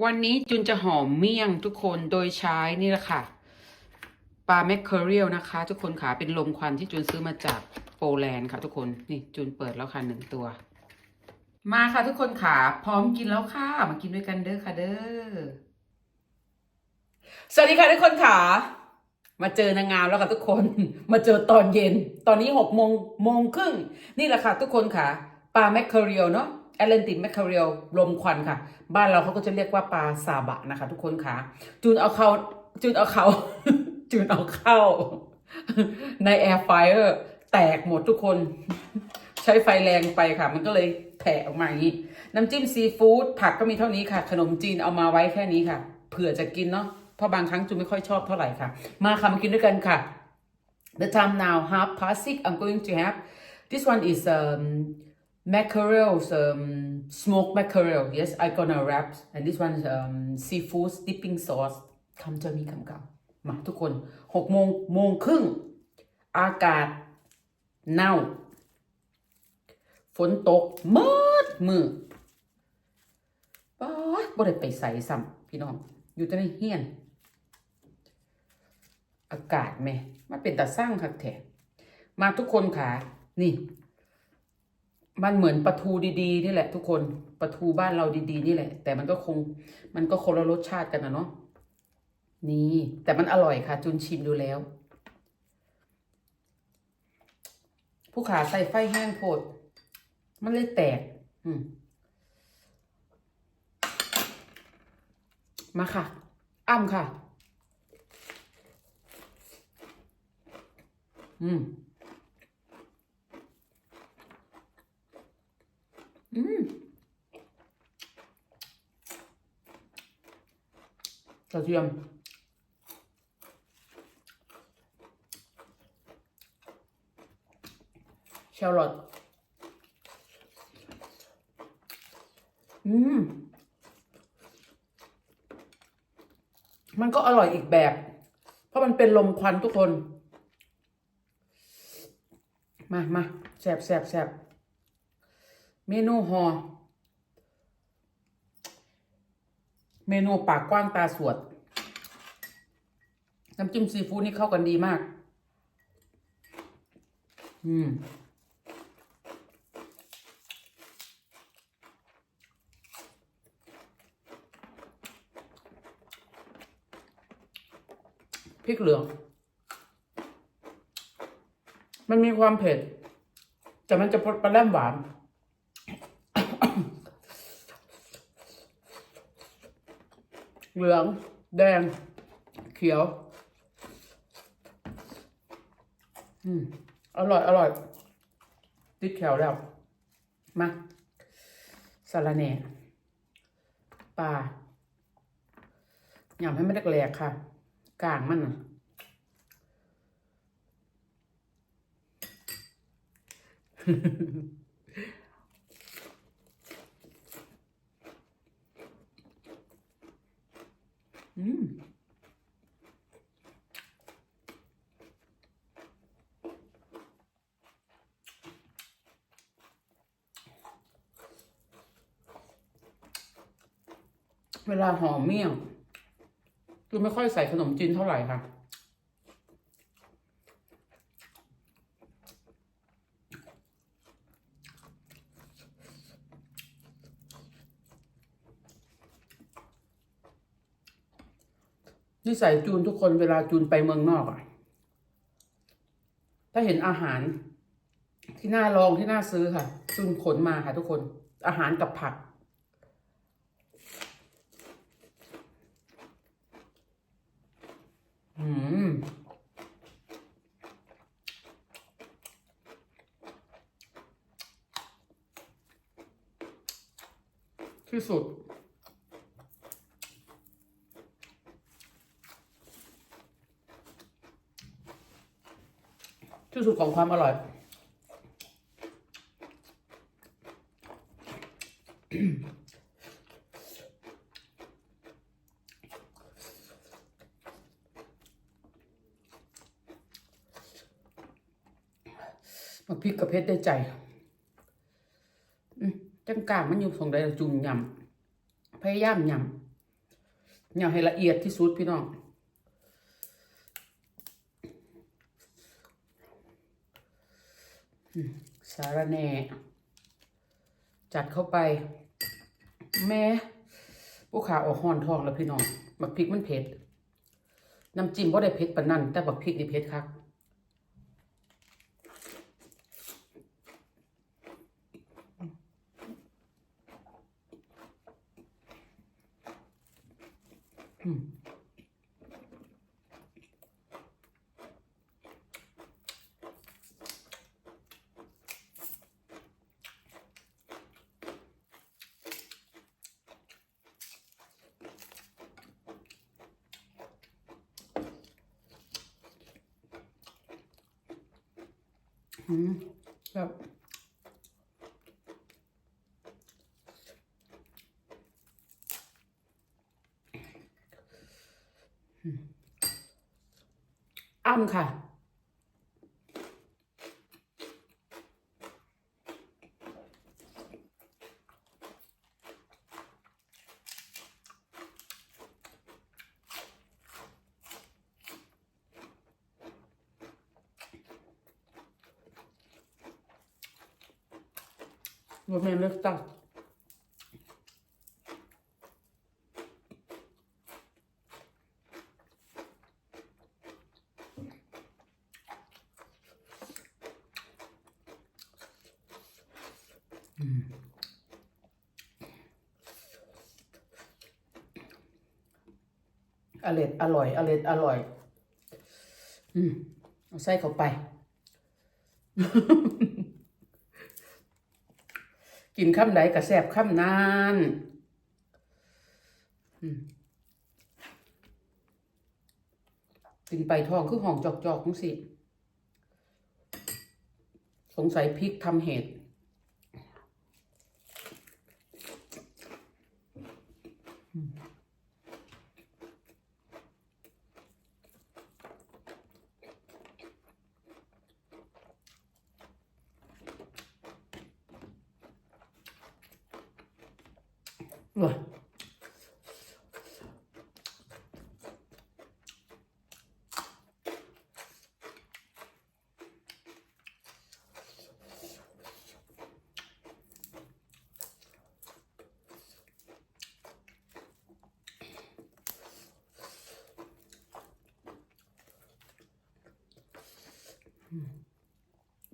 วันนี้จุนจะหอมเมี่ยงทุกคนโดยใช้นี่แหละค่ะปลาแมคเคอเรียลนะคะ ทุกคนค่ะเป็นลมควันที่จุนซื้อมาจากโปแลนด์ค่ะ ทุกคนนี่จุนเปิดแล้วค่ะหนึ่งตัว มาค่ะทุกคนค่ะ พร้อมกินแล้วค่ะ มากินด้วยกันเด้อค่ะเด้อสวัสดีค่ะทุกคนค่ะ มาเจอนางงามแล้วค่ะทุกคน มาเจอตอนเย็น ตอนนี้หกโมงโมงครึ่งนี่แหละค่ะทุกคนค่ะปลาแมคเคอเรียลเนาะ แอตแลนติกแมคเคอเรียลลมควันค่ะ บ้านเราเขาก็จะเรียกว่าปลาซาบะนะคะ ทุกคนค่ะ จูนเอาเขาจูนเอาเขาจูนเอาเข้า ในแอร์ไฟเออร์แตกหมดทุกคน ใช้ไฟแรงไปค่ะ มันก็เลยแผ่ออกมาอย่างนี้น้ำจิ้มซีฟู้ดผักก็มีเท่านี้ค่ะ ขนมจีนเอามาไว้แค่นี้ค่ะ เผื่อจะกินเนาะเพราะบางครั้งจูนไม่ค่อยชอบเท่าไหร่ค่ะ มาค่ะมากินด้วยกันค่ะ The time now half past six I'm going to have this one is um mackerels um smoked mackerel yes I gonna wrap and this one is um seafood dipping sauce คำจะมีคำเก่ามาทุกคนหกโมงโมงครึ่ง อากาศเน่า ฝนตกมืดมือป๊าดบ่ได้ไปใส่ซ้ำพี่น้อง อยู่แต่ในเฮียน อากาศแม่มันเป็นตาสร้างคักแท้มาทุกคนค่ะ นี่ มันเหมือนปลาทูดีๆนี่แหละ ทุกคนปลาทูบ้านเราดีๆนี่แหละ แต่มันก็คงมันก็คนละรสชาติกันนะเนาะนี่ แต่มันอร่อยค่ะ จุนชิมดูแล้ว ผู้ขาใส่ไฟแห้งโพด มันเลยแตก อืมมาค่ะ อ้ำค่ะ อืม อืม กระเทียมแครอทอืม มันก็อร่อยอีกแบบ เพราะมันเป็นลมควันทุกคน มามาแซบแซบแซบเมนูฮอเมนูปากกว้างตาสวด น้ำจิ้มซีฟู้ดนี่เข้ากันดีมาก อืมพริกเหลือง มันมีความเผ็ด แต่มันจะพดปลาแรมหวาน เหลือง แดง เขียว อืม อร่อย อร่อย ติดแขวแล้ว มาสาระแหน่ปลาหยำให้มันแหลกๆค่ะ กลางมันนะอืม เวลาห่อเมี่ยงคือไม่ค่อยใส่ขนมจีนเท่าไหร่ค่ะนิสัยจูนทุกคนเวลาจูนไปเมืองนอกอะถ้าเห็นอาหารที่น่าลองที่น่าซื้อค่ะจูนขนมาค่ะทุกคนอาหารกับผัก อืมที่สุด ที่สุดของความอร่อย มาพริกกับ เพชรได้ใจจังกลางมันอยู่สองใดจุ่มยำพยายามยำอย่าให้ละเอียดที่สุดพี่น้องสารแหน่จัดเข้าไป แม่ผู้ขาออกห่อนทองแล้วพี่น้องบักพริกมันเผ็ดน้ำจิ้มก็ได้เผ็ดปานนั่นแต่บักพริกนี่เผ็ดครับ อืมครับอืมอ้ำค่ะ ว่าแม่เลือกตั้งอืมอร่อยอร่อยอร่อยอร่อย อืมเอาใส่เข้าไป กินคำใดก็แสบคำนานกินไปทองคือห่องจอกๆจังสิ สงสัยพริกทำเหตุ ว่ะ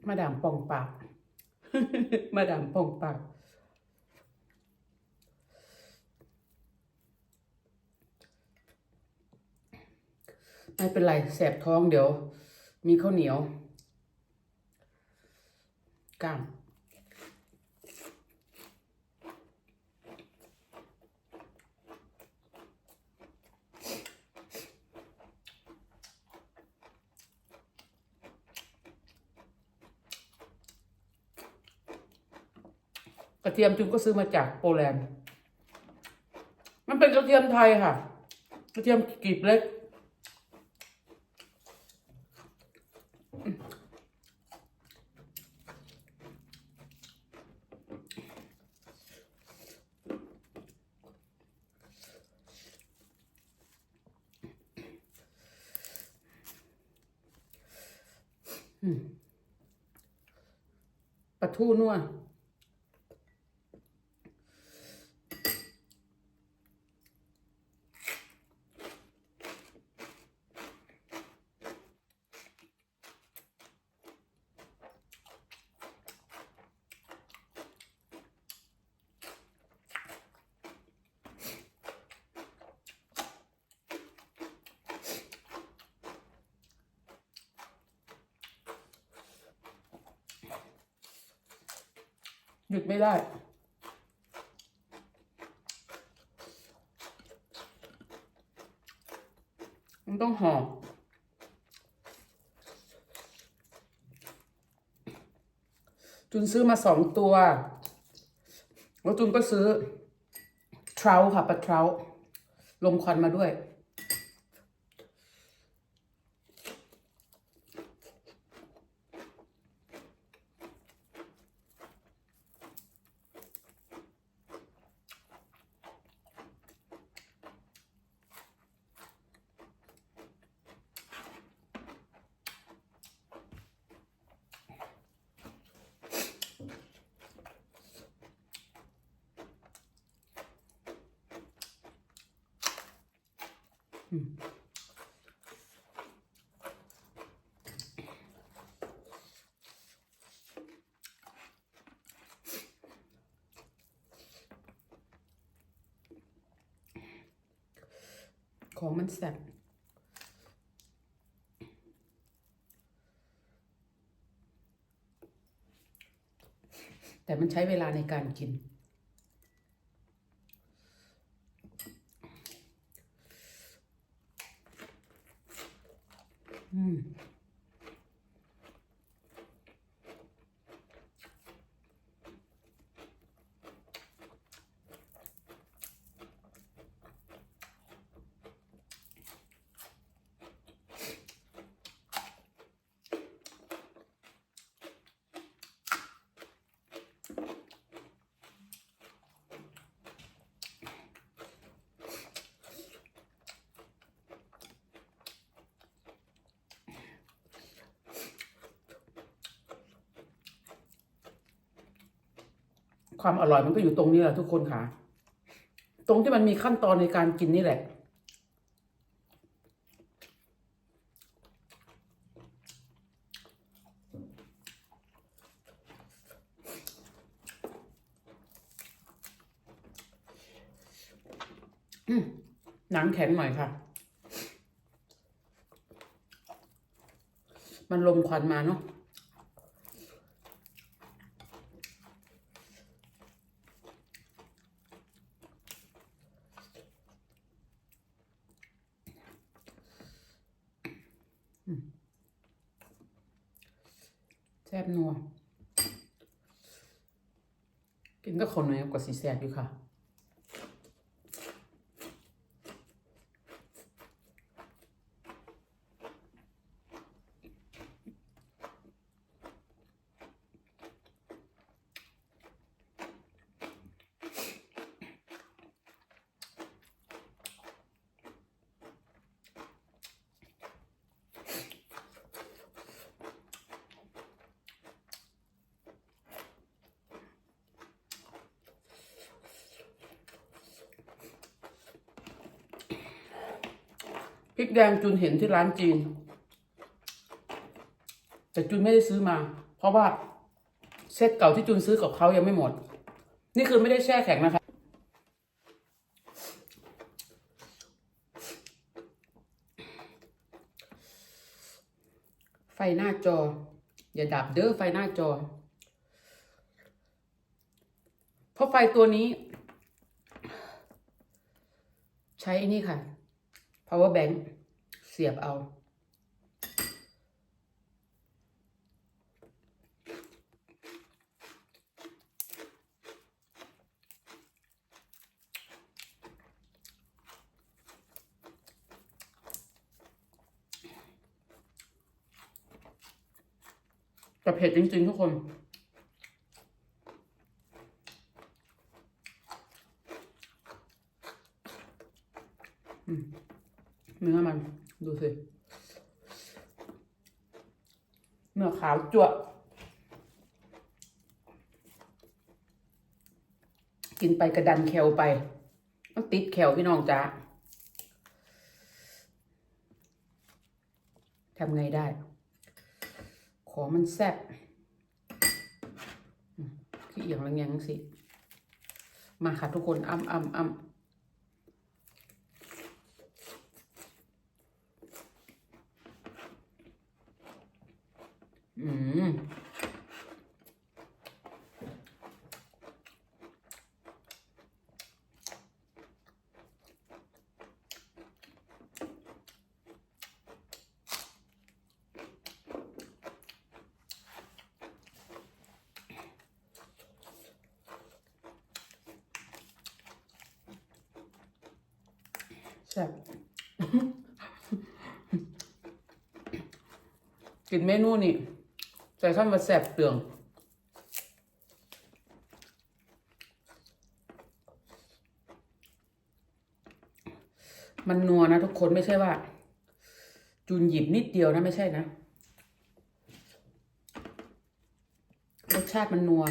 มาดามปองปาก มาดามปองปาก ไม่เป็นไรแสบท้องเดี๋ยว มีข้าวเหนียวก้างกระเทียมจุนก็ซื้อมาจากโปแลนด์ มันเป็นกระเทียมไทยค่ะ กระเทียมกลีบเล็ก ปลาทูนัว หยุดไม่ได้ มันต้องห่อจุนซื้อมาสองตัว แล้วจุนก็ซื้อเทราค่ะปลาเทราลมควันมาด้วย ของมันแสบแต่มันใช้เวลาในการกิน อืม ความอร่อยมันก็อยู่ตรงนี้แหละทุกคนค่ะ ตรงที่มันมีขั้นตอนในการกินนี่แหละ หนังแข็งหน่อยค่ะ มันลมควันมาเนาะ แซ่บนัว กินก็คนหน่อยกว่าสีแซ่บอยู่ค่ะ พริกแดงจุนเห็นที่ร้านจีน แต่จุนไม่ได้ซื้อมา เพราะว่าเซตเก่าที่จุนซื้อกับเขายังไม่หมด นี่คือไม่ได้แช่แข็งนะคะไฟหน้าจอ อย่าดับเด้อไฟหน้าจอ เพราะไฟตัวนี้ ใช้นี่ค่ะ power bank เสียบเอา แต่เผ็ดจริงๆทุกคน เนื้อมัน ดูสิเนื้อขาวจั่วกินไปกระดันแคลไป มันติดแคลพี่น้องจ้าทำไงได้ ขอมันแซ่บขี้เอียงระแงงสิ มาค่ะทุกคนอ้ำอ้ำอ้ำ อืมแซ่บกินเมนูนี่ ใส่ข้าวมาแสบเปลืองมันนัวนะทุกคนไม่ใช่ว่า จุนหยิบนิดเดียวนะไม่ใช่นะ รสชาติมันนัว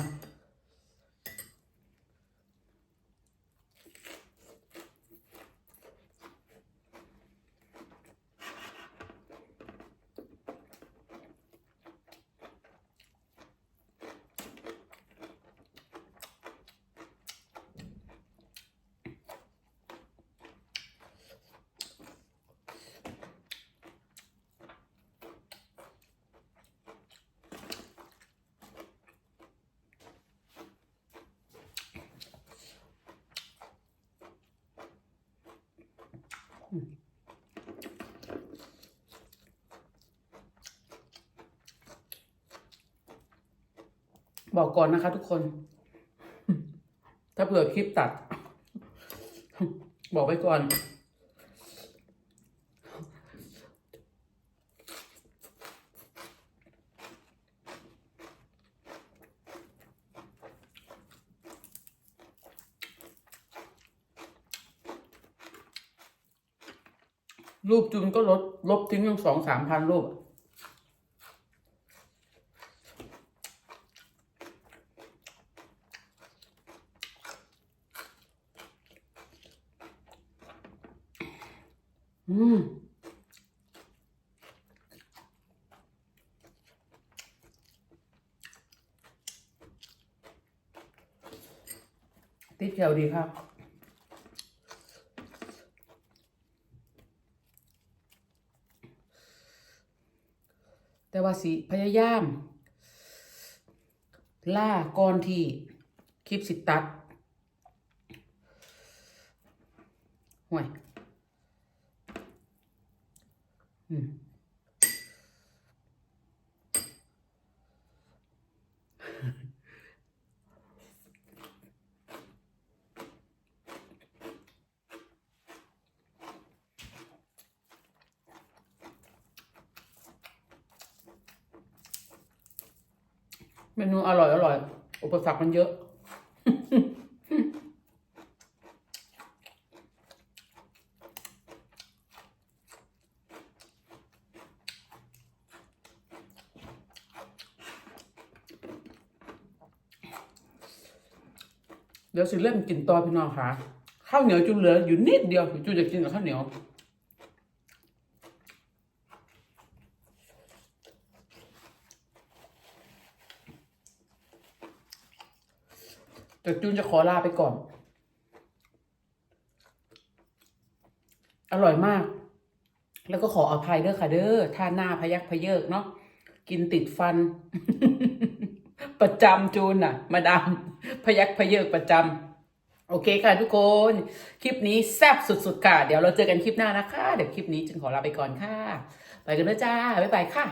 อ บอกก่อนนะคะ ทุกคน ถ้าเผื่อคลิปตัด บอกไว้ก่อน รูปจูนก็ลดลบทิ้งยังสองสามพันรูปอะอืม ติดแถวดีครับแต่ว่าสิพยายาม ล่าก่อนที่คลิปสิตัดห่วยอืม เมนูอร่อยอร่อย อุปสรรคมันเยอะ เดี๋ยวสิเริ่มกินต่อพี่น้องค่ะ ข้าวเหนียวจุนเหลืออยู่นิดเดียวจุนจะกินกับข้าวเหนียว แต่จูนจะขอลาไปก่อน อร่อยมาก แล้วก็ขออภัยเด้อค่ะเด้อท่าหน้าพยักพเยิกเนาะกินติดฟัน ประจำจูนน่ะ มาดามพยักพเยิกประจำโอเคค่ะทุกคน คลิปนี้แซ่บสุดๆค่ะ เดี๋ยวเราเจอกันคลิปหน้านะคะ เดี๋ยวคลิปนี้จึงขอลาไปก่อนค่ะ ไปกันแล้วจ้า บ๊ายบายค่ะ